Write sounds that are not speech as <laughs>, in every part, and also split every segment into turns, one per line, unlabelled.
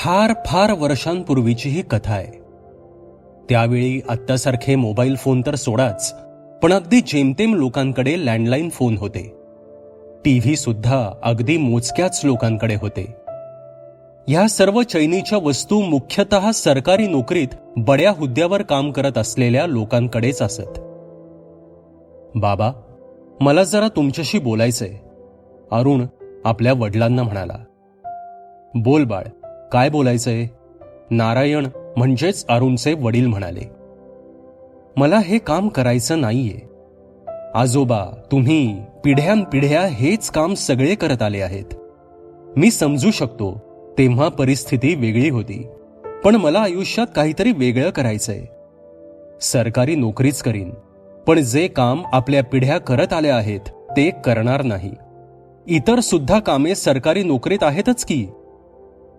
फार फार वर्षांपूर्वीची ही कथा आहे. त्यावेळी आत्तासारखे मोबाईल फोन तर सोडाच पण अगदी जेमतेम लोकांकडे लँडलाईन फोन होते. टीव्ही सुद्धा अगदी मोजक्याच लोकांकडे होते. ह्या सर्व चैनीच्या वस्तू मुख्यतः सरकारी नोकरीत बड्या हुद्द्यावर काम करत असलेल्या लोकांकडेच असत. बाबा मला जरा तुमच्याशी बोलायचंय. अरुण आपल्या वडिलांना म्हणाला. बोल बाळ काय बोलायचंय? नारायण म्हणजेच अरुणचे वडील म्हणाले. मला हे काम करायचं नाहीये. आजोबा तुम्ही पिढ्यानपिढ्या हेच काम सगळे करत आले आहेत. मी समजू शकतो तेव्हा परिस्थिती वेगळी होती. पण मला आयुष्यात काहीतरी वेगळं करायचंय. सरकारी नोकरीच करीन पण जे काम आपल्या पिढ्या करत आल्या आहेत ते करणार नाही. इतर सुद्धा कामे सरकारी नोकरीत आहेतच की?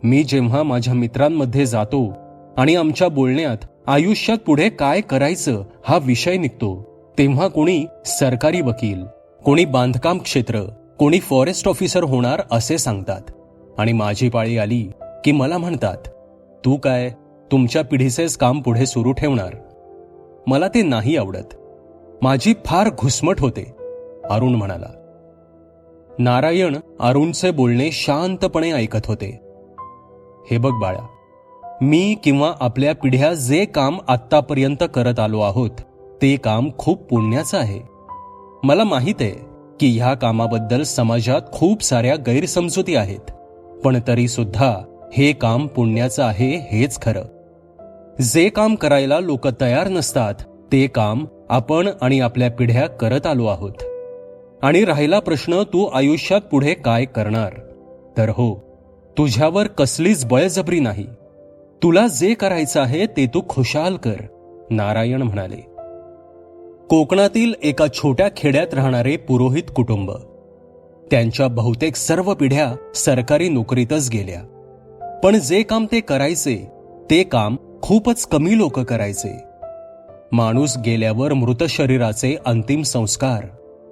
मी जेव्हा माझ्या मित्रांमध्ये जातो आणि आमच्या बोलण्यात आयुष्यात पुढे काय करायचं हा विषय निघतो तेव्हा कोणी सरकारी वकील कोणी बांधकाम क्षेत्र कोणी फॉरेस्ट ऑफिसर होणार असे सांगतात. आणि माझी पाळी आली की मला म्हणतात तू काय तुमच्या पिढीचेच काम पुढे सुरू ठेवणार? मला ते नाही आवडत. माझी फार घुसमट होते अरुण म्हणाला. नारायण अरुणचे बोलणे शांतपणे ऐकत होते. हे बघ बाळा मी किंवा आपल्या पिढ्या जे काम आत्तापर्यंत करत आलो आहोत ते काम खूप पुण्याचं आहे. मला माहीत आहे की ह्या कामाबद्दल समाजात खूप साऱ्या गैरसमजुती आहेत पण तरी सुद्धा हे काम पुण्याचं आहे हेच खरं. जे काम करायला लोक तयार नसतात ते काम आपण आणि आपल्या पिढ्या करत आलो आहोत. आणि राहिला प्रश्न तू आयुष्यात पुढे काय करणार? तर हो तुझ्यावर कसलीच बळजबरी नाही. तुला जे करायचं आहे ते तू खुशाल कर नारायण म्हणाले. कोकणातील एका छोट्या खेड्यात राहणारे पुरोहित कुटुंब. त्यांच्या बहुतेक सर्व पिढ्या सरकारी नोकरीतच गेल्या. पण जे काम ते करायचे ते काम खूपच कमी लोक करायचे. माणूस गेल्यावर मृत शरीराचे अंतिम संस्कार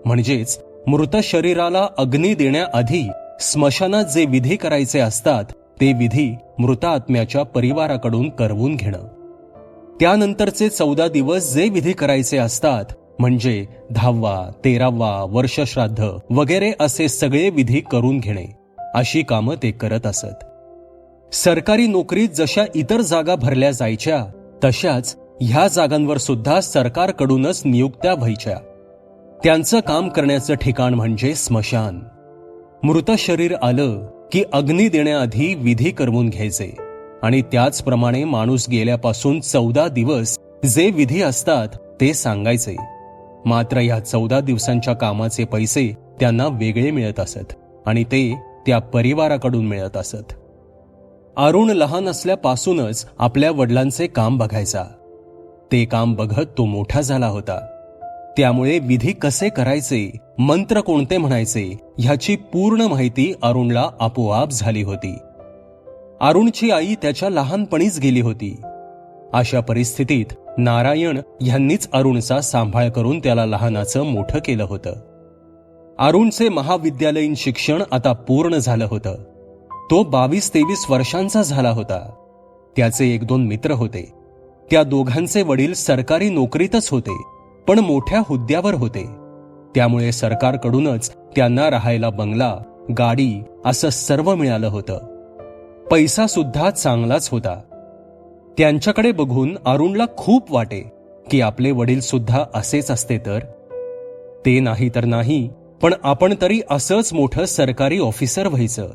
म्हणजेच मृत शरीराला अग्नी देण्याआधी स्मशानात जे विधी करायचे असतात ते विधी मृत आत्म्याच्या परिवाराकडून करवून घेणं. त्यानंतरचे चौदा दिवस जे विधी करायचे असतात म्हणजे दहावा तेरावा वर्षश्राद्ध वगैरे असे सगळे विधी करून घेणे. अशी कामं ते करत असत. सरकारी नोकरीत जशा इतर जागा भरल्या जायच्या तशाच ह्या जागांवर सुद्धा सरकारकडूनच नियुक्त्या व्हायच्या. त्यांचं काम करण्याचं ठिकाण म्हणजे स्मशान. मृत शरीर आलं की अग्नी देण्याआधी विधी करवून घ्यायचे. आणि त्याचप्रमाणे माणूस गेल्यापासून चौदा दिवस जे विधी असतात ते सांगायचे. मात्र या चौदा दिवसांच्या कामाचे पैसे त्यांना वेगळे मिळत असत आणि ते त्या परिवाराकडून मिळत असत. अरुण लहान असल्यापासूनच आपल्या वडिलांचे काम बघायचा. ते काम बघत तो मोठा झाला होता. त्यामुळे विधी कसे करायचे मंत्र कोणते म्हणायचे ह्याची पूर्ण माहिती अरुणला आपोआप झाली होती. अरुणची आई त्याच्या लहानपणीच गेली होती. अशा परिस्थितीत नारायण यांनीच अरुणचा सांभाळ करून त्याला लहानाचं मोठं केलं होतं. अरुणचे महाविद्यालयीन शिक्षण आता पूर्ण झालं होतं. तो बावीस तेवीस वर्षांचा झाला होता. त्याचे एक दोन मित्र होते. त्या दोघांचे वडील सरकारी नोकरीतच होते. पण मोठ्या हुद्द्यावर होते. त्यामुळे सरकारकडूनच त्यांना राहायला बंगला गाडी असं सर्व मिळालं होतं. पैसा सुद्धा चांगलाच होता. त्यांच्याकडे बघून अरुणला खूप वाटे की आपले वडील सुद्धा असेच असते तर? ते नाही तर नाही पण आपण तरी असंच मोठं सरकारी ऑफिसर व्हायचं.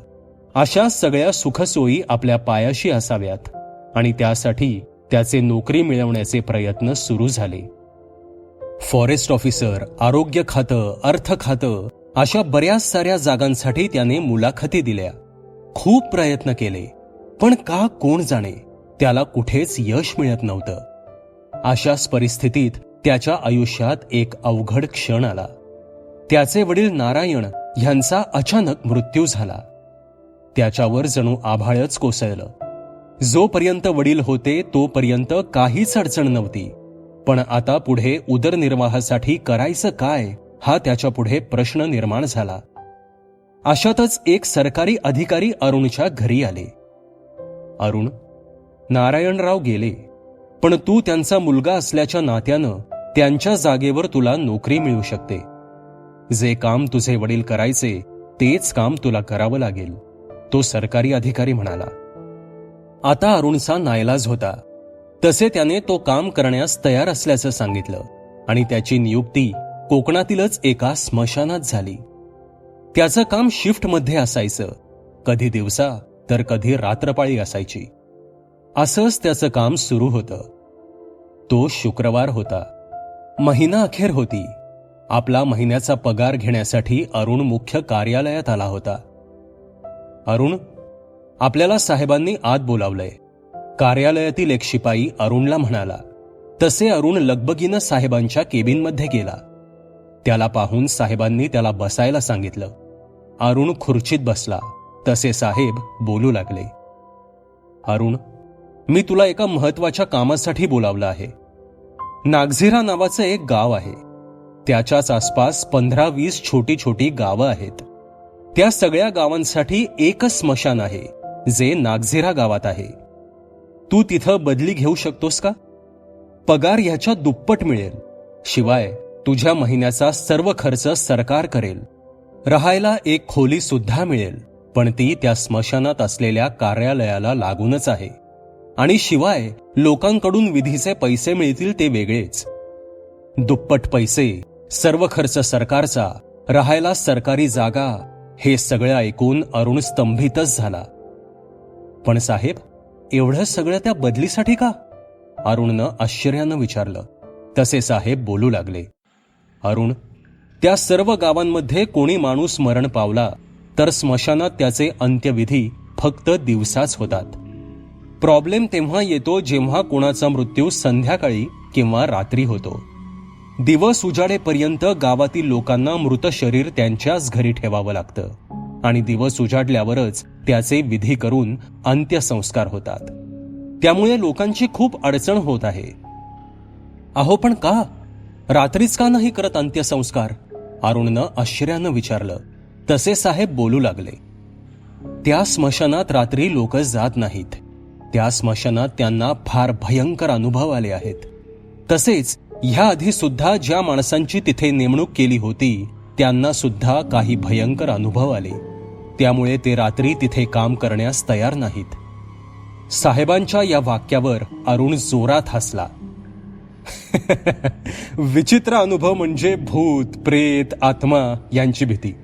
अशा सगळ्या सुखसोयी आपल्या पायाशी असाव्यात. आणि त्यासाठी त्याचे नोकरी मिळवण्याचे प्रयत्न सुरू झाले. फॉरेस्ट ऑफिसर आरोग्य खातं अर्थ खातं अशा बऱ्याच साऱ्या जागांसाठी त्याने मुलाखती दिल्या. खूप प्रयत्न केले. पण का कोण जाणे? त्याला कुठेच यश मिळत नव्हतं. अशाच परिस्थितीत त्याच्या आयुष्यात एक अवघड क्षण आला. त्याचे वडील नारायण ह्यांचा अचानक मृत्यू झाला. त्याच्यावर जणू आभाळच कोसळलं. जोपर्यंत वडील होते तोपर्यंत काहीच अडचण नव्हती. पण आता पुढे उदरनिर्वाहासाठी करायचं काय हा त्याच्या पुढे प्रश्न निर्माण झाला. अशातच एक सरकारी अधिकारी अरुणच्या घरी आले. अरुण नारायणराव गेले. पण तू त्यांचा मुलगा असल्याच्या नात्यानं त्यांच्या जागेवर तुला नोकरी मिळू शकते. जे काम तुझे वडील करायचे तेच काम तुला करावं लागेल तो सरकारी अधिकारी म्हणाला. आता अरुणचा नायलाज होता. तसे त्याने तो काम करण्यास तयार असल्याचं सांगितलं आणि त्याची नियुक्ती कोकणातीलच एका स्मशानात झाली. त्याचं काम शिफ्टमध्ये असायचं. कधी दिवसा तर कधी रात्रपाळी असायची. असंच त्याचं काम सुरू होतं. तो शुक्रवार होता. महिना अखेर होती. आपला महिन्याचा पगार घेण्यासाठी अरुण मुख्य कार्यालयात आला होता. अरुण आपल्याला साहेबांनी आत बोलावलंय. कार्यालयातील एक शिपाई अरुणला म्हणाला तसे अरुण लगबगीनं साहेबांच्या केबिनमध्ये गेला. त्याला पाहून साहेबांनी त्याला बसायला सांगितलं. अरुण खुर्चीत बसला. तसे साहेब बोलू लागले. अरुण मी तुला एका महत्त्वाच्या कामासाठी बोलावलं आहे. नागझिरा नावाचं एक गाव आहे. त्याच्याच आसपास पंधरा वीस छोटी छोटी गावं आहेत. त्या सगळ्या गावांसाठी एकच स्मशान आहे जे नागझिरा गावात आहे. तू तिथं बदली घेऊ शकतोस का? पगार ह्याच्या दुप्पट मिळेल. शिवाय तुझ्या महिन्याचा सर्व खर्च सरकार करेल. राहायला एक खोली सुद्धा मिळेल पण ती त्या स्मशानात असलेल्या कार्यालयाला लागूनच आहे. आणि शिवाय लोकांकडून विधीचे पैसे मिळतील ते वेगळेच. दुप्पट पैसे सर्व खर्च सरकारचा राहायला सरकारी जागा हे सगळं ऐकून अरुण स्तंभितच झाला. पण साहेब एवढं सगळं त्या बदलीसाठी का? अरुणनं आश्चर्यानं विचारलं. तसे साहेब बोलू लागले. अरुण त्या सर्व गावांमध्ये कोणी माणूस मरण पावला तर स्मशानात त्याचे अंत्यविधी फक्त दिवसाच होतात. प्रॉब्लेम तेव्हा येतो जेव्हा कोणाचा मृत्यू संध्याकाळी किंवा रात्री होतो. दिवस उजाडेपर्यंत गावातील लोकांना मृत शरीर त्यांच्याच घरी ठेवावं लागतं. आणि दिवस उजाडल्यावरच त्याचे विधी करून अंत्यसंस्कार होतात. त्यामुळे लोकांची खूप अडचण होत आहे. अहो पण का? रात्रीच का नाही करत अंत्यसंस्कार? अरुणनं आश्चर्यानं विचारलं. तसे साहेब बोलू लागले. त्या स्मशानात रात्री लोक जात नाहीत. त्या स्मशानात त्यांना फार भयंकर अनुभव आले आहेत. तसेच ह्या आधी सुद्धा ज्या माणसांची तिथे नेमणूक केली होती त्यांना सुद्धा काही भयंकर अनुभव आले. त्यामुळे ते रात्री तिथे काम करण्यास तयार नाहीत. साहेबांच्या या वाक्यावर अरुण जोरात हसला. <laughs> विचित्र अनुभव म्हणजे भूत प्रेत आत्मा यांची भीती.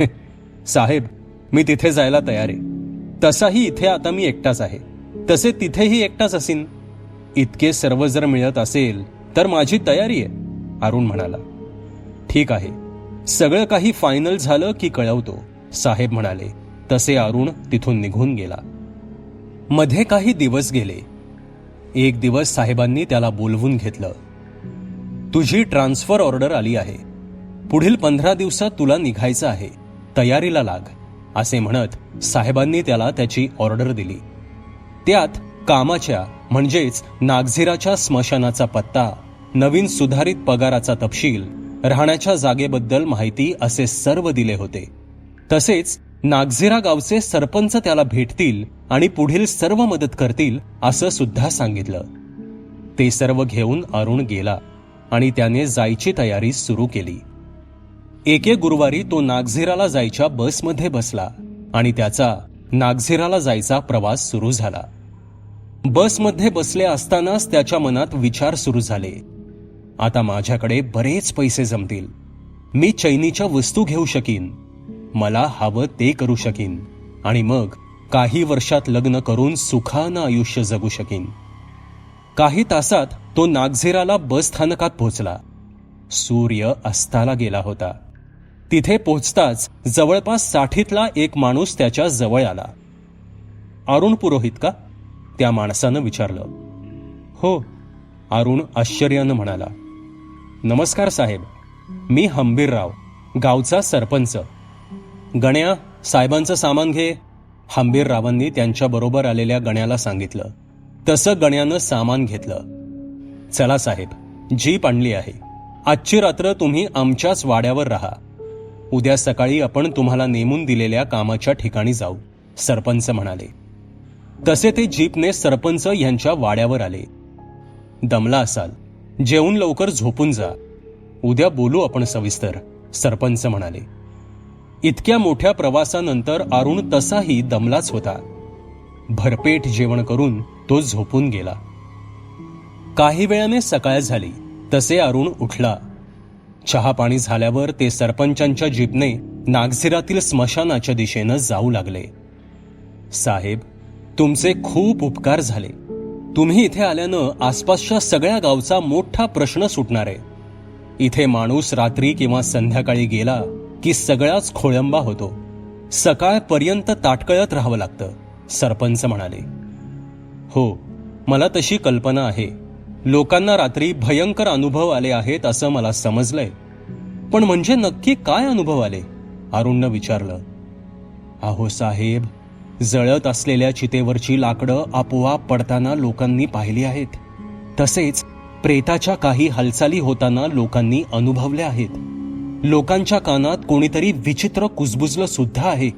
<laughs> साहेब मी तिथे जायला तयार आहे. तसाही इथे आता मी एकटाच आहे. तसे तिथेही एकटाच असीन. इतके सर्व जर मिळत असेल तर माझी तयारी आहे अरुण म्हणाला. ठीक आहे. सगळं काही फायनल झालं की कळवतो. साहेब म्हणाले तसे अरुण तिथून निघून गेला. मध्ये काही दिवस गेले. एक दिवस साहेबांनी त्याला बोलवून घेतलं तुझी ट्रान्सफर ऑर्डर आली आहे. पुढील पंधरा दिवसात तुला निघायचं आहे. तयारीला लाग. असे म्हणत साहेबांनी त्याला त्याची ऑर्डर दिली. त्यात कामाच्या म्हणजेच नागझिराच्या स्मशानाचा पत्ता नवीन सुधारित पगाराचा तपशील राहण्याच्या जागेबद्दल माहिती असे सर्व दिले होते. तसेच नागझिरा गावचे सरपंच त्याला भेटतील आणि पुढील सर्व मदत करतील असं सुद्धा सांगितलं. ते सर्व घेऊन अरुण गेला आणि त्याने जायची तयारी सुरू केली. एके गुरुवारी तो नागझिराला जायच्या बसमध्ये बसला आणि त्याचा नागझिराला जायचा प्रवास सुरू झाला. बसमध्ये बसले असतानाच त्याच्या मनात विचार सुरू झाले. आता माझ्याकडे बरेच पैसे जमतील. मी चैनीच्या वस्तू घेऊ शकीन. मला हवं ते करू शकीन. आणि मग काही वर्षात लग्न करून सुखानं आयुष्य जगू शकीन. काही तासात तो नागझेराला बस स्थानकात पोहोचला. सूर्य अस्ताला गेला होता. तिथे पोहोचताच जवळपास साठीतला एक माणूस त्याच्याजवळ आला. अरुण पुरोहित का? त्या माणसानं विचारलं. हो अरुण आश्चर्यानं म्हणाला. नमस्कार साहेब मी हंबीरराव गावचा सरपंच. गण्या साहेबांचं सामान घे हंबीररावांनी त्यांच्याबरोबर आलेल्या गण्याला सांगितलं. तसं गण्यानं सामान घेतलं. चला साहेब जीप आणली आहे. आजची रात्र तुम्ही आमच्याच वाड्यावर राहा. उद्या सकाळी आपण तुम्हाला नेमून दिलेल्या कामाच्या ठिकाणी जाऊ सरपंच म्हणाले. तसे ते जीपने सरपंच यांच्या वाड्यावर आले. दमला असाल. जेवून लवकर झोपून जा. उद्या बोलू आपण सविस्तर सरपंच म्हणाले. इतक्या मोठ्या प्रवासानंतर अरुण तसाही दमलाच होता. भरपेट जेवण करून तो झोपून गेला. काही वेळाने सकाळ झाली तसे अरुण उठला. चहा पाणी झाल्यावर ते सरपंचांच्या जीपने नागझिरातील स्मशानाच्या दिशेनं जाऊ लागले. साहेब तुमचे खूप उपकार झाले. तुम्ही इथे आल्यानं आसपासच्या सगळ्या गावचा मोठा प्रश्न सुटणार. आहे इथे माणूस रात्री किंवा संध्याकाळी गेला की सगळाच खोळंबा होतो. सकाळपर्यंत ताटकळत राहावं लागतं सरपंच म्हणाले. हो मला तशी कल्पना आहे. लोकांना रात्री भयंकर अनुभव आले आहेत असं मला समजलंय. पण म्हणजे नक्की काय अनुभव आले? अरुणनं विचारलं. अहो साहेब जळत असलेल्या चितेवरची लाकडं आपोआप पडताना लोकांनी पाहिली आहेत. तसेच प्रेताच्या काही हालचाली होताना लोकांनी अनुभवल्या आहेत. लोकांच्या कानात कोणीतरी विचित्र कुजबुजलं सुद्धा आहे.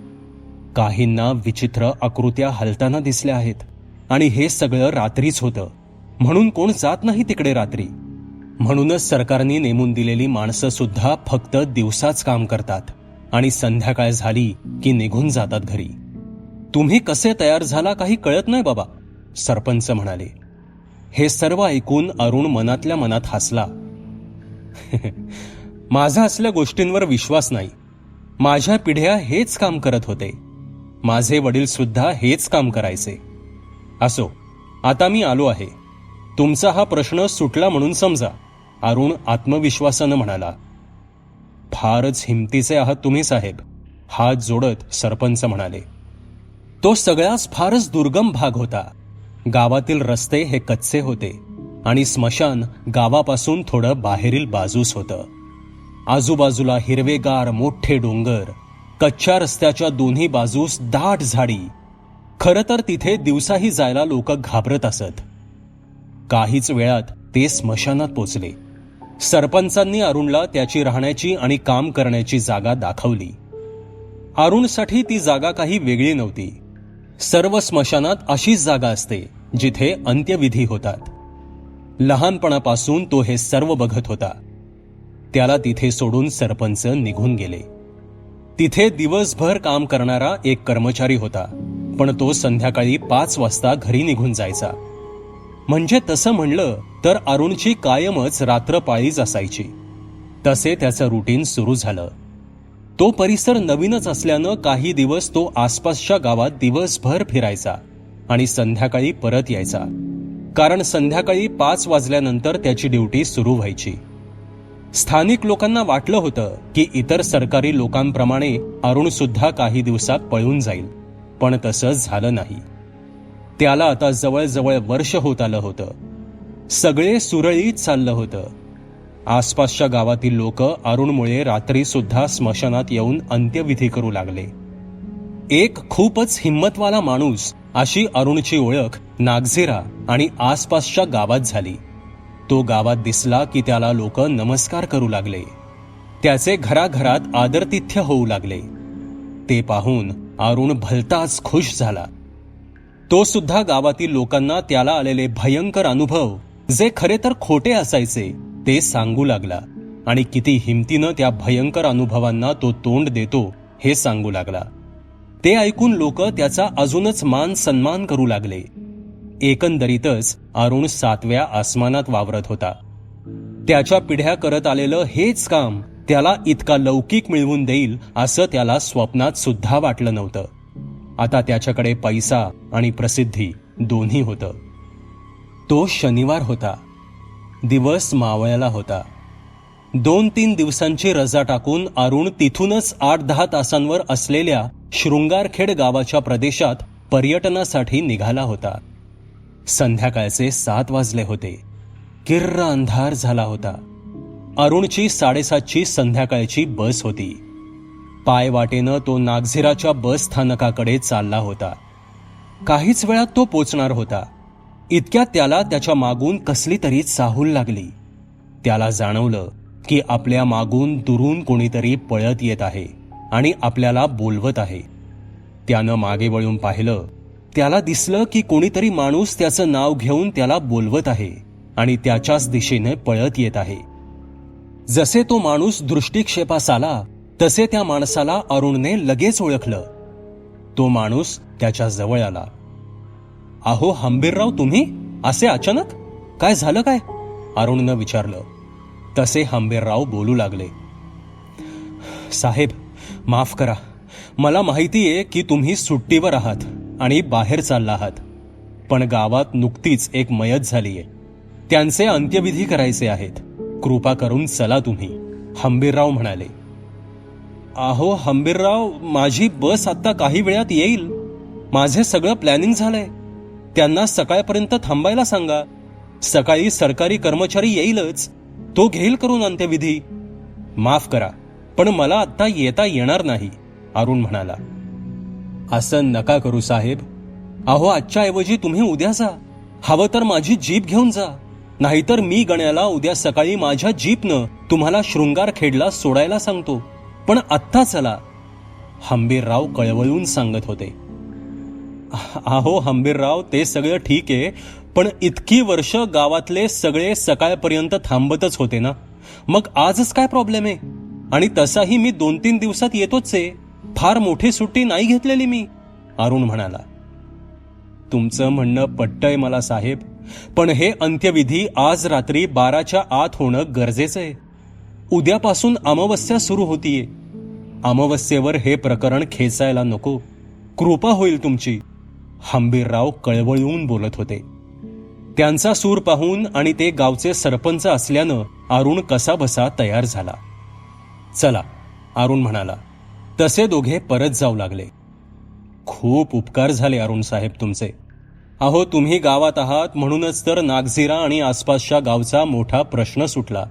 काहींना विचित्र आकृत्या हलताना दिसल्या आहेत. आणि हे सगळं रात्रीच होतं. म्हणून कोण जात नाही तिकडे रात्री. म्हणूनच सरकारने नेमून दिलेली माणसं सुद्धा फक्त दिवसाच काम करतात. आणि संध्याकाळ झाली की निघून जातात घरी. तुम्ही कसे तयार झाला काही कळत नाही बाबा सरपंच म्हणाले. हे सर्व ऐकून अरुण मनातल्या मनात हसला. <laughs> माझा असल्या गोष्टींवर विश्वास नाही. माझ्या पिढ्या हेच काम करत होते. माझे वडील सुद्धा हेच काम करायचे. असो आता मी आलो आहे. तुमचा हा प्रश्न सुटला म्हणून समजा अरुण आत्मविश्वासानं म्हणाला. फारच हिमतीचे आहात तुम्ही साहेब हात जोडत सरपंच म्हणाले. तो सगळ्याच फारच दुर्गम भाग होता. गावातील रस्ते हे कच्चे होते आणि स्मशान गावापासून थोडं बाहेरील बाजूस होतं. आजूबाजूला हिरवेगार मोठे डोंगर कच्च्या रस्त्याच्या दोन्ही बाजूस दाट झाडी. खरं तर तिथे दिवसाही जायला लोक घाबरत असत. काहीच वेळात ते स्मशानात पोचले. सरपंचांनी अरुणला त्याची राहण्याची आणि काम करण्याची जागा दाखवली. अरुणसाठी ती जागा काही वेगळी नव्हती. सर्व स्मशानात अशीच जागा असते जिथे अंत्यविधी होतात. लहानपणापासून तो हे सर्व बघत होता. त्याला तिथे सोडून सरपंच निघून गेले. तिथे दिवसभर काम करणारा एक कर्मचारी होता पण तो संध्याकाळी पाच वाजता घरी निघून जायचा. म्हणजे तसं म्हणलं तर अरुणची कायमच रात्रपाळीच असायची. तसे त्याचं रुटीन सुरू झालं. तो परिसर नवीनच असल्यानं काही दिवस तो आसपासच्या गावात दिवसभर फिरायचा आणि संध्याकाळी परत यायचा. कारण संध्याकाळी पाच वाजल्यानंतर त्याची ड्युटी सुरू व्हायची. स्थानिक लोकांना वाटलं होतं की इतर सरकारी लोकांप्रमाणे अरुण सुद्धा काही दिवसात पळून जाईल पण तसं झालं नाही. त्याला आता जवळजवळ वर्ष होत आलं होतं. सगळे सुरळीत चाललं होतं. आसपासच्या गावातील लोक अरुणमुळे रात्री सुद्धा स्मशानात येऊन अंत्यविधी करू लागले. एक खूपच हिंमतवाला माणूस अशी अरुणची ओळख नागझिरा आणि आसपासच्या गावात झाली. तो गावात दिसला की त्याला लोक नमस्कार करू लागले. त्याचे घराघरात आदरतिथ्य होऊ लागले. ते पाहून अरुण भलताच खुश झाला. तो सुद्धा गावातील लोकांना त्याला आलेले भयंकर अनुभव जे खरे तर खोटे असायचे ते सांगू लागला आणि किती हिमतीनं त्या भयंकर अनुभवांना तो तोंड देतो हे सांगू लागला. ते ऐकून लोक त्याचा अजूनच मान सन्मान करू लागले. एकंदरीतच अरुण सातव्या आसमानात वावरत होता. त्याच्या पिढ्या करत आलेलं हेच काम त्याला इतका लौकिक मिळवून देईल असं त्याला स्वप्नात सुद्धा वाटलं नव्हतं. आता त्याच्याकडे पैसा आणि प्रसिद्धी दोन्ही होतं. तो शनिवार होता. दिवस मावळ्याला होता. दोन तीन दिवसांची रजा टाकून अरुण तिथूनच आठ दहा तासांवर असलेल्या शृंगारखेड गावाच्या प्रदेशात पर्यटनासाठी निघाला होता. संध्याकाळचे सात वाजले होते. किर्र अंधार झाला होता. अरुणची साडेसातची संध्याकाळची बस होती. पाय वाटेनं तो नागझिराच्या बस स्थानकाकडे चालला होता. काहीच वेळात तो पोचणार होता. इतक्या त्याला त्याच्या मागून कसली तरी चाहूल लागली. त्याला जाणवलं की आपल्या मागून दुरून कोणीतरी पळत येत आहे आणि आपल्याला बोलवत आहे. त्यानं मागे वळून पाहिलं त्याला दिसलं की कोणीतरी माणूस त्याचं नाव घेऊन त्याला बोलवत आहे आणि त्याच्याच दिशेने पळत येत आहे. जसे तो माणूस दृष्टिक्षेपास आला तसे त्या माणसाला अरुणने लगेच ओळखलं. तो माणूस त्याच्याजवळ आला. अहो हंबीरराव तुम्ही? असे अचानक? काय झालं काय? अरुणनं विचारलं. तसे हंबीरराव बोलू लागले. साहेब माफ करा. मला माहिती आहे की तुम्ही सुट्टीवर आहात. आणि बाहेर चालला आहात. पण गावात नुकतीच एक मयत झालीये. त्यांचे अंत्यविधी करायचे आहेत. कृपा करून चला तुम्ही हंबीरराव म्हणाले. अहो हंबीरराव माझी बस आता काही वेळात येईल. माझे सगळं प्लॅनिंग झालंय. त्यांना सकाळपर्यंत थांबायला सांगा. सकाळी सरकारी कर्मचारी येईलच. तो घेईल करून अंत्यविधी. माफ करा पण मला आत्ता येता येणार नाही अरुण म्हणाला. असं नका करू साहेब. अहो आजच्या ऐवजी तुम्ही उद्या जा. हवं तर माझी जीप घेऊन जा. नाहीतर मी गण्याला उद्या सकाळी माझ्या जीपनं तुम्हाला शृंगार खेडला सोडायला सांगतो. पण आत्ता चला. हंबीरराव कळवळून सांगत होते. अहो हंबीरराव ते सगळं ठीक आहे पण इतकी वर्ष गावातले सगळे सकाळपर्यंत थांबतच होते ना? मग आजच काय प्रॉब्लेम आहे? आणि तसाही मी दोन तीन दिवसात येतोच आहे. फार मोठी सुट्टी नाही घेतलेली मी अरुण म्हणाला. तुमचं म्हणणं पट्टय मला साहेब पण हे अंत्यविधी आज रात्री बाराच्या आत होणं गरजेचं आहे. उद्यापासून अमावस्या सुरू होतीये. अमावस्येवर हे प्रकरण खेचायला नको. कृपा होईल तुमची हंबीरराव कळवळून बोलत होते. त्यांचा सूर पाहून आणि ते गावचे सरपंच असल्यानं अरुण कसा बसा तयार झाला. चला अरुण म्हणाला तसे दोघे परत जाऊ लागले. खूप उपकार झाले अरुण साहेब तुमचे. अहो तुम्ही गावात आहात म्हणूनच तर नागझिरा आणि आसपासच्या गावचा मोठा प्रश्न सुटला.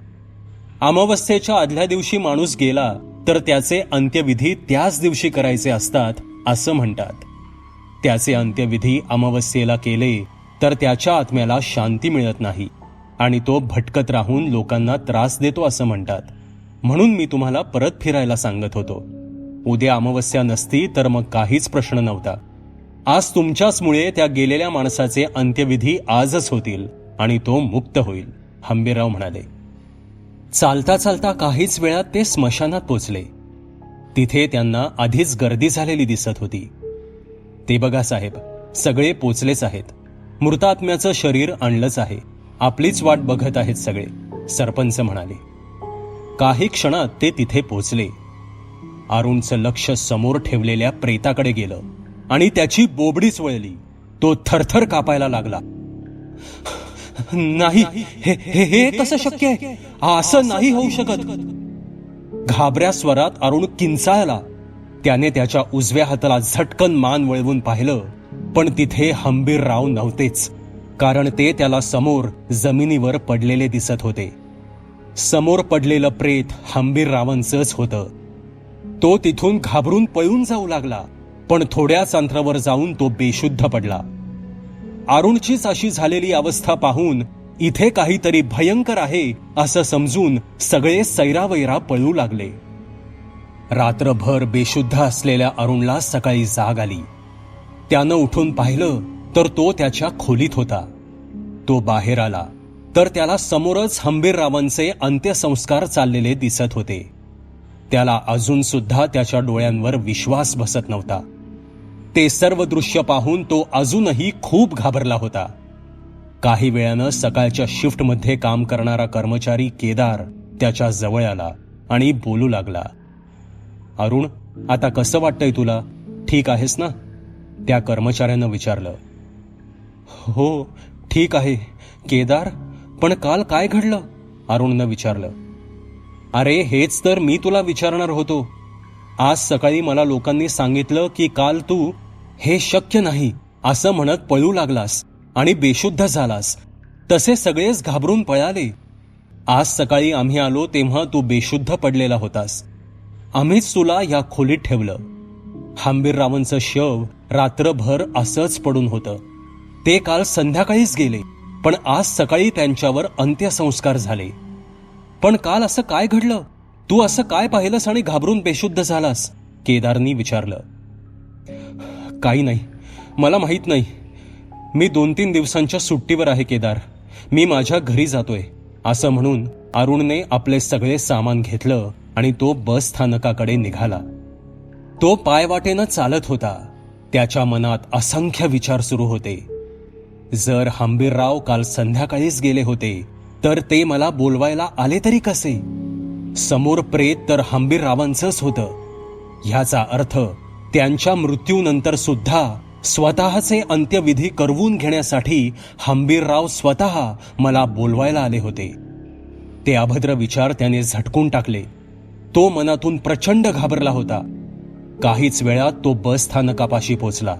अमावस्येच्या आदल्या दिवशी माणूस गेला तर त्याचे अंत्यविधी त्याच दिवशी करायचे असतात असं म्हणतात. त्याचे अंत्यविधी अमावस्येला केले तर त्याच्या आत्म्याला शांती मिळत नाही. आणि तो भटकत राहून लोकांना त्रास देतो असं म्हणतात. म्हणून मी तुम्हाला परत फिरायला सांगत होतो. उद्या अमावस्या नसती तर मग काहीच प्रश्न नव्हता. आज तुमच्याचमुळे त्या गेलेल्या माणसाचे अंत्यविधी आजच होतील आणि तो मुक्त होईल हंबीरराव म्हणाले. चालता चालता काहीच वेळात ते स्मशानात पोचले. तिथे त्यांना आधीच गर्दी झालेली दिसत होती. ते बघा साहेब सगळे पोचलेच आहेत. मृतात्म्याचं शरीर आणलंच आहे. आपलीच वाट बघत आहेत सगळे सरपंच म्हणाले. काही क्षणात ते तिथे पोचले. अरुणचं लक्ष समोर ठेवलेल्या प्रेताकडे गेलं आणि त्याची बोबडीच वळली. तो थरथर कापायला लागला. नाही हे हे हे कसं शक्य आहे? असं नाही होऊ शकत. घाबऱ्या स्वरात अरुण किंचाळला. त्याने त्याच्या उजव्या हाताला झटकन मान वळवून पाहिलं पण तिथे हंबीरराव नव्हतेच कारण ते त्याला समोर जमिनीवर पडलेले दिसत होते. समोर पडलेलं प्रेत हंबीररावांचंच होतं. तो तिथून घाबरून पळून जाऊ लागला पण थोड्याच अंतरावर जाऊन तो बेशुद्ध पडला. अरुणचीच अशी झालेली अवस्था पाहून इथे काहीतरी भयंकर आहे असं समजून सगळे सैरावैरा पळू लागले. रात्रभर बेशुद्ध असलेल्या अरुणला सकाळी जाग आली. त्यानं उठून पाहिलं तर तो त्याच्या खोलीत होता. तो बाहेर आला तर त्याला समोरच हंबीररावांचे अंत्यसंस्कार चाललेले दिसत होते. त्याला अजून सुद्धा त्याच्या डोळ्यांवर विश्वास बसत नव्हता. ते सर्व दृश्य पाहून तो अजूनही खूप घाबरला होता. काही वेळानं सकाळच्या शिफ्टमध्ये काम करणारा कर्मचारी केदार त्याच्याजवळ आला आणि बोलू लागला. अरुण आता कसं वाटतंय तुला? ठीक आहेस ना? त्या कर्मचाऱ्यानं विचारलं. हो ठीक आहे केदार. पण काल काय घडलं? अरुणनं विचारलं. अरे हेच तर मी तुला विचारणार होतो. आज सकाळी मला लोकांनी सांगितलं की काल तू हे शक्य नाही असं म्हणत पळू लागलास आणि बेशुद्ध झालास. तसे सगळेच घाबरून पळाले. आज सकाळी आम्ही आलो तेव्हा तू बेशुद्ध पडलेला होतास. आम्हीच तुला या खोलीत ठेवलं. हांबीररावांचं शव रात्रभर असंच पडून होतं. ते काल संध्याकाळीच गेले पण आज सकाळी त्यांच्यावर अंत्यसंस्कार झाले. पण काल असं काय घडलं? तू असं काय पाहिलंस आणि घाबरून बेशुद्ध झालास? केदारनी विचारलं. काही नाही. मला माहीत नाही. मी दोन तीन दिवसांच्या सुट्टीवर आहे केदार. मी माझ्या घरी जातोय. असं म्हणून अरुणने आपले सगळे सामान घेतलं आणि तो बस स्थानकाकडे निघाला. तो पायवाटेनं चालत होता. त्याच्या मनात असंख्य विचार सुरू होते. जर हंबीरराव काल संध्याकाळीच गेले होते तर ते मला बोलवायला आले तरी कसे? समोर प्रेत तर हंबीररावांचंच होतं. ह्याचा अर्थ त्यांच्या मृत्यूनंतर सुद्धा स्वतःचे अंत्यविधी करवून घेण्यासाठी हंबीरराव स्वतः मला बोलवायला आले होते. ते अभद्र विचार त्याने झटकून टाकले. तो मनातून प्रचंड घाबरला होता. काहीच वेळात तो बस स्थानकापाशी पोचला.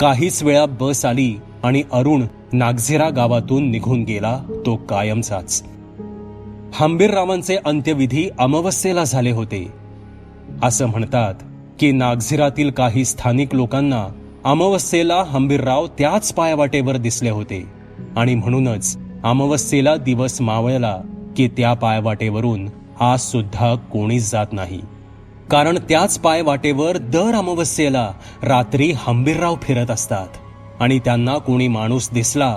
काहीच वेळा बस आली आणि अरुण नागझिरा गावातून निघून गेला तो कायमचाच. हंबीररावांचे अंत्यविधी अमावस्येला झाले होते. असं म्हणतात की नागझिरातील काही स्थानिक लोकांना अमावस्येला हंबीरराव त्याच पायवाटेवर दिसले होते. आणि म्हणूनच अमावस्येला दिवस मावळला की त्या पायवाटेवरून आज सुद्धा कोणीच जात नाही. कारण त्याच पायवाटेवर दर अमावस्येला रात्री हंबीरराव फिरत असतात. आणि त्यांना कोणी माणूस दिसला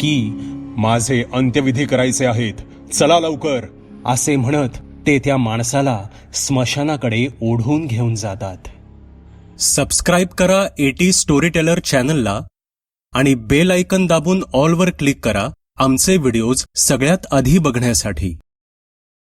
की माझे अंत्यविधी करायचे आहेत चला लवकर असे म्हणत ते त्या माणसाला स्मशानाकडे ओढून घेऊन जातात. सबस्क्राईब करा एटी स्टोरी टेलर चॅनलला आणि बेल आयकन दाबून ऑलवर क्लिक करा आमचे व्हिडिओज सगळ्यात आधी बघण्यासाठी.